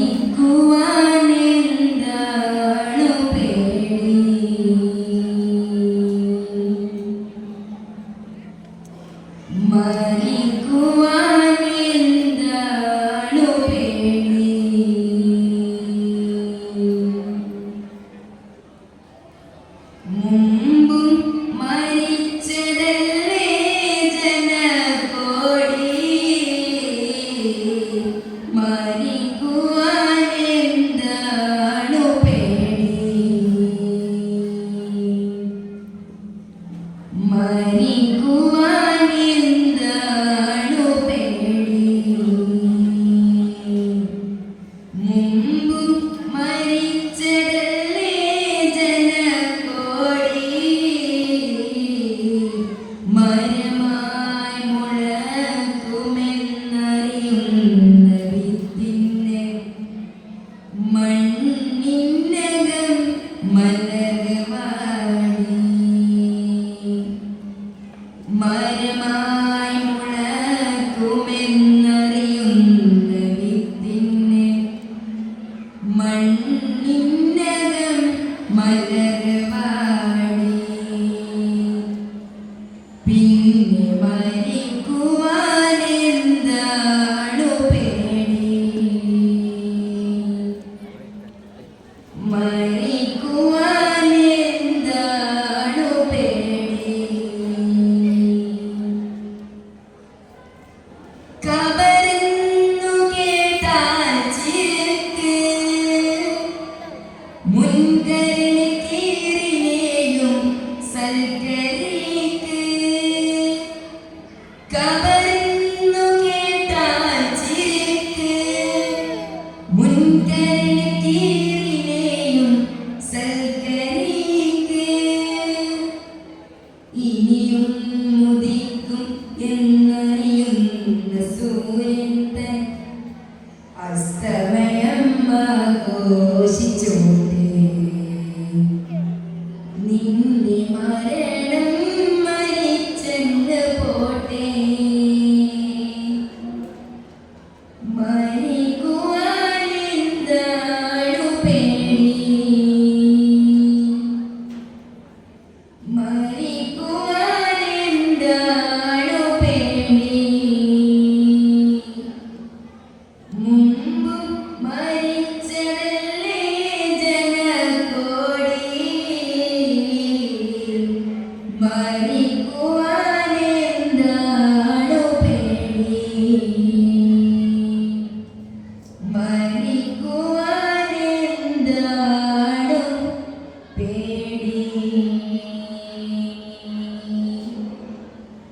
மறிக்குவான் മരിക്കുവാനെന്താണു മരമായി മുഴക്കുമെന്നറിയുന്ന വിത്തിന്റെ മണ്ണിനകം മലകവാടി cada മരി